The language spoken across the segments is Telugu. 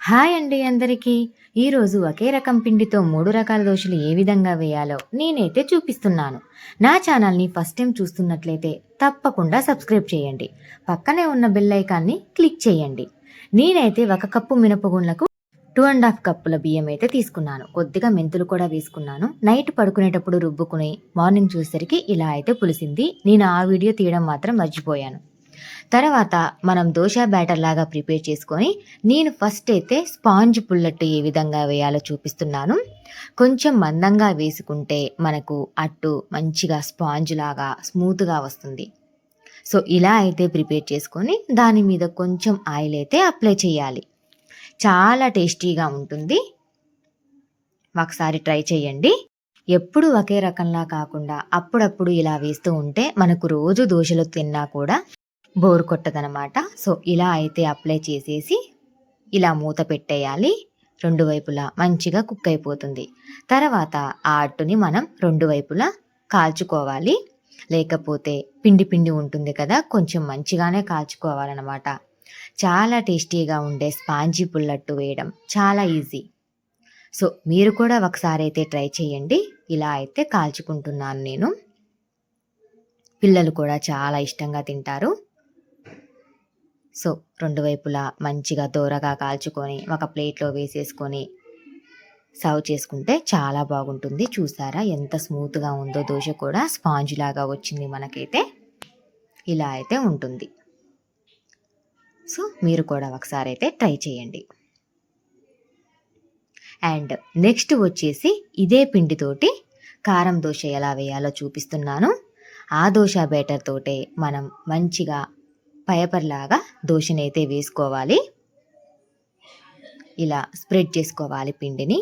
హాయ్ అండి అందరికీ. ఈరోజు ఒకే రకం పిండితో మూడు రకాల దోశలు ఏ విధంగా వేయాలో నేనైతే చూపిస్తున్నాను. నా ఛానల్ని ఫస్ట్ టైం చూస్తున్నట్లయితే తప్పకుండా సబ్స్క్రైబ్ చేయండి. పక్కనే ఉన్న బెల్ ఐకాన్ని క్లిక్ చేయండి. నేనైతే ఒక కప్పు మినపగుండ్లకు టూ అండ్ హాఫ్ కప్పుల బియ్యం అయితే తీసుకున్నాను. కొద్దిగా మెంతులు కూడా వేసుకున్నాను. నైట్ పడుకునేటప్పుడు రుబ్బుకుని మార్నింగ్ చూసేసరికి ఇలా అయితే పులిసింది. నేను ఆ వీడియో తీయడం మాత్రం మర్చిపోయాను. తర్వాత మనం దోశ బ్యాటర్ లాగా ప్రిపేర్ చేసుకొని నేను ఫస్ట్ అయితే స్పాంజ్ పుల్లట్టు ఏ విధంగా వేయాలో చూపిస్తున్నాను. కొంచెం మందంగా వేసుకుంటే మనకు అట్టు మంచిగా స్పాంజ్ లాగా స్మూత్గా వస్తుంది. సో ఇలా అయితే ప్రిపేర్ చేసుకొని దాని మీద కొంచెం ఆయిల్ అయితే అప్లై చేయాలి. చాలా టేస్టీగా ఉంటుంది. ఒకసారి ట్రై చేయండి. ఎప్పుడు ఒకే రకంలా కాకుండా అప్పుడప్పుడు ఇలా వేస్తూ ఉంటే మనకు రోజు దోశలు తిన్నా కూడా బోర్ కొట్టదనమాట సో ఇలా అయితే అప్లై చేసేసి ఇలా మూత పెట్టేయాలి. రెండు వైపులా మంచిగా కుక్ అయిపోతుంది. తర్వాత ఆ అట్టుని మనం రెండు వైపులా కాల్చుకోవాలి. లేకపోతే పిండి పిండి ఉంటుంది కదా కొంచెం మంచిగానే కాల్చుకోవాలన్నమాట. చాలా టేస్టీగా ఉండే స్పాంజీ పుల్లట్టు వేయడం చాలా ఈజీ. సో మీరు కూడా ఒకసారి అయితే ట్రై చేయండి. ఇలా అయితే కాల్చుకుంటున్నాను నేను. పిల్లలు కూడా చాలా ఇష్టంగా తింటారు. సో రెండు వైపులా మంచిగా దోరగా కాల్చుకొని ఒక ప్లేట్లో వేసేసుకొని సర్వ్ చేసుకుంటే చాలా బాగుంటుంది. చూసారా? ఎంత స్మూత్గా ఉందో దోశ కూడా స్పాంజ్ లాగా వచ్చింది మనకైతే. ఇలా అయితే ఉంటుంది. సో మీరు కూడా ఒకసారి అయితే ట్రై చేయండి. అండ్ నెక్స్ట్ వచ్చేసి ఇదే పిండితోటి కారం దోశ ఎలా వేయాలో చూపిస్తున్నాను. ఆ దోశ బేటర్ తోటే మనం మంచిగా పేపర్లాగా దోశనైతే వేసుకోవాలి. ఇలా స్ప్రెడ్ చేసుకోవాలి పిండిని.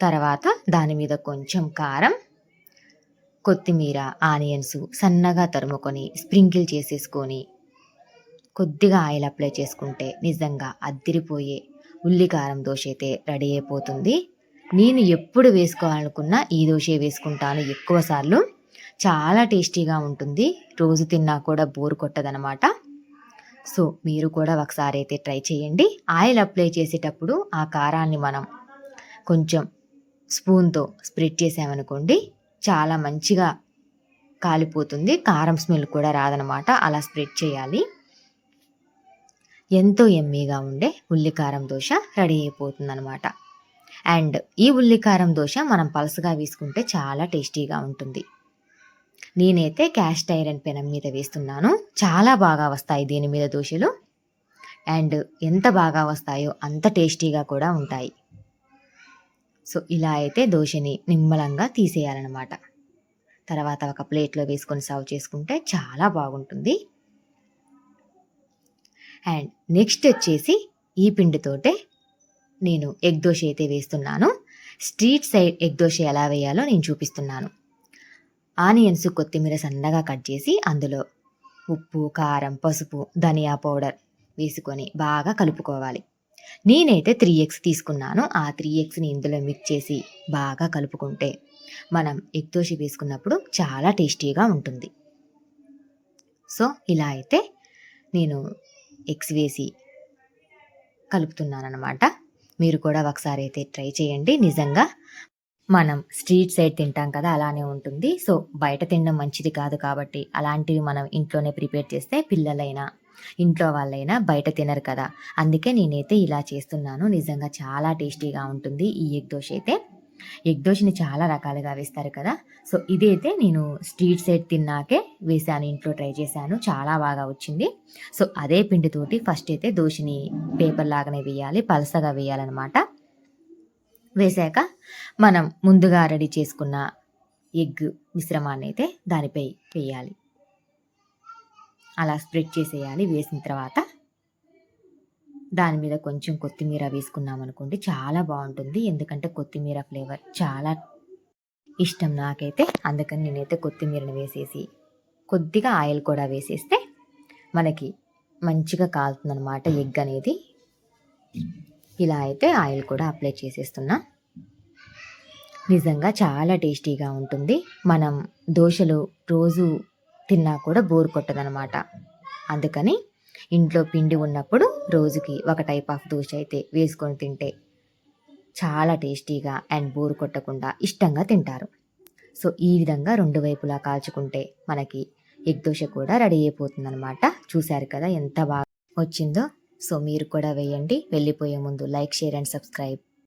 తర్వాత దాని మీద కొంచెం కారం కొత్తిమీర ఆనియన్స్ సన్నగా తరుముకొని స్ప్రింకిల్ చేసేసుకొని కొద్దిగా ఆయిల్ అప్లై చేసుకుంటే నిజంగా అద్దిరిపోయే ఉల్లికారం దోశ అయితే రెడీ అయిపోతుంది. నేను ఎప్పుడు వేసుకోవాలనుకున్నా ఈ దోశ వేసుకుంటాను ఎక్కువసార్లు చాలా టేస్టీగా ఉంటుంది. రోజు తిన్నా కూడా బోర్ కొట్టదనమాట సో మీరు కూడా ఒకసారి అయితే ట్రై చేయండి. ఆయిల్ అప్లై చేసేటప్పుడు ఆ కారాన్ని మనం కొంచెం స్పూన్తో స్ప్రెడ్ చేసామనుకోండి చాలా మంచిగా కాలిపోతుంది. కారం స్మెల్ కూడా రాదనమాట అలా స్ప్రెడ్ చేయాలి. ఎంతో ఎమ్మీగా ఉండే ఉల్లికారం దోశ రెడీ అయిపోతుంది అనమాట అండ్ ఈ ఉల్లికారం దోశ మనం పలసగా వేసుకుంటే చాలా టేస్టీగా ఉంటుంది. నేనైతే క్యాస్ట్ ఐరన్ పెనం మీద వేస్తున్నాను. చాలా బాగా వస్తాయి దీని మీద దోశలు. అండ్ ఎంత బాగా వస్తాయో అంత టేస్టీగా కూడా ఉంటాయి. సో ఇలా అయితే దోశని నిమ్మలంగా తీసేయాలన్నమాట. తర్వాత ఒక ప్లేట్లో వేసుకొని సర్వ్ చేసుకుంటే చాలా బాగుంటుంది. అండ్ నెక్స్ట్ వచ్చేసి ఈ పిండితోటే నేను ఎగ్ దోశ అయితే వేస్తున్నాను. స్ట్రీట్ సైడ్ ఎగ్ దోశ ఎలా వేయాలో నేను చూపిస్తున్నాను. ఆనియన్స్ కొత్తిమీర సన్నగా కట్ చేసి అందులో ఉప్పు కారం పసుపు ధనియా పౌడర్ వేసుకొని బాగా కలుపుకోవాలి. నేనైతే త్రీ ఎగ్స్ తీసుకున్నాను. ఆ త్రీ ఎగ్స్ని ఇందులో మిక్స్ చేసి బాగా కలుపుకుంటే మనం ఎగ్ దోశ వేసుకున్నప్పుడు చాలా టేస్టీగా ఉంటుంది. సో ఇలా అయితే నేను ఎగ్స్ వేసి కలుపుతున్నాను అనమాట మీరు కూడా ఒకసారి అయితే ట్రై చేయండి. నిజంగా మనం స్ట్రీట్ సైడ్ తింటాం కదా అలానే ఉంటుంది. సో బయట తినడం మంచిది కాదు కాబట్టి అలాంటివి మనం ఇంట్లోనే ప్రిపేర్ చేస్తే పిల్లలైనా ఇంట్లో వాళ్ళైనా బయట తినరు కదా. అందుకే నేనైతే ఇలా చేస్తున్నాను. నిజంగా చాలా టేస్టీగా ఉంటుంది ఈ ఎగ్ దోశ అయితే. ఎగ్ దోశని చాలా రకాలుగా వేస్తారు కదా. సో ఇదైతే నేను స్ట్రీట్ సైడ్ తిన్నాకే వేసాను ఇంట్లో ట్రై చేశాను. చాలా బాగా వచ్చింది. సో అదే పిండితోటి ఫస్ట్ అయితే దోశని పేపర్ లాగానే వేయాలి పలసగా వేయాలన్నమాట. వేసాక మనం ముందుగా రెడీ చేసుకున్న ఎగ్ మిశ్రమాన్ని అయితే దానిపై వేయాలి. అలా స్ప్రెడ్ చేసేయాలి. వేసిన తర్వాత దాని మీద కొంచెం కొత్తిమీర వేసుకున్నాం అనుకోండి చాలా బాగుంటుంది. ఎందుకంటే కొత్తిమీర ఫ్లేవర్ చాలా ఇష్టం నాకైతే. అందుకని నేనైతే కొత్తిమీరని వేసేసి కొద్దిగా ఆయిల్ కూడా వేసేస్తే మనకి మంచిగా కాలుతుందన్నమాట ఎగ్ అనేది. ఇలా అయితే ఆయిల్ కూడా అప్లై చేసేస్తున్నా. నిజంగా చాలా టేస్టీగా ఉంటుంది. మనం దోశలు రోజు తిన్నా కూడా బోర్ కొట్టదనమాట. అందుకని ఇంట్లో పిండి ఉన్నప్పుడు రోజుకి ఒక టైప్ ఆఫ్ దోశ అయితే వేసుకొని తింటే చాలా టేస్టీగా అండ్ బోరు కొట్టకుండా ఇష్టంగా తింటారు. సో ఈ విధంగా రెండు వైపులా కాల్చుకుంటే మనకి ఎగ్ దోశ కూడా రెడీ అయిపోతుంది అనమాట చూశారు కదా ఎంత బాగా వచ్చిందో. సో మీరు కూడా వేయండి. వెళ్ళిపోయే ముందు లైక్ షేర్ అండ్ సబ్స్క్రైబ్.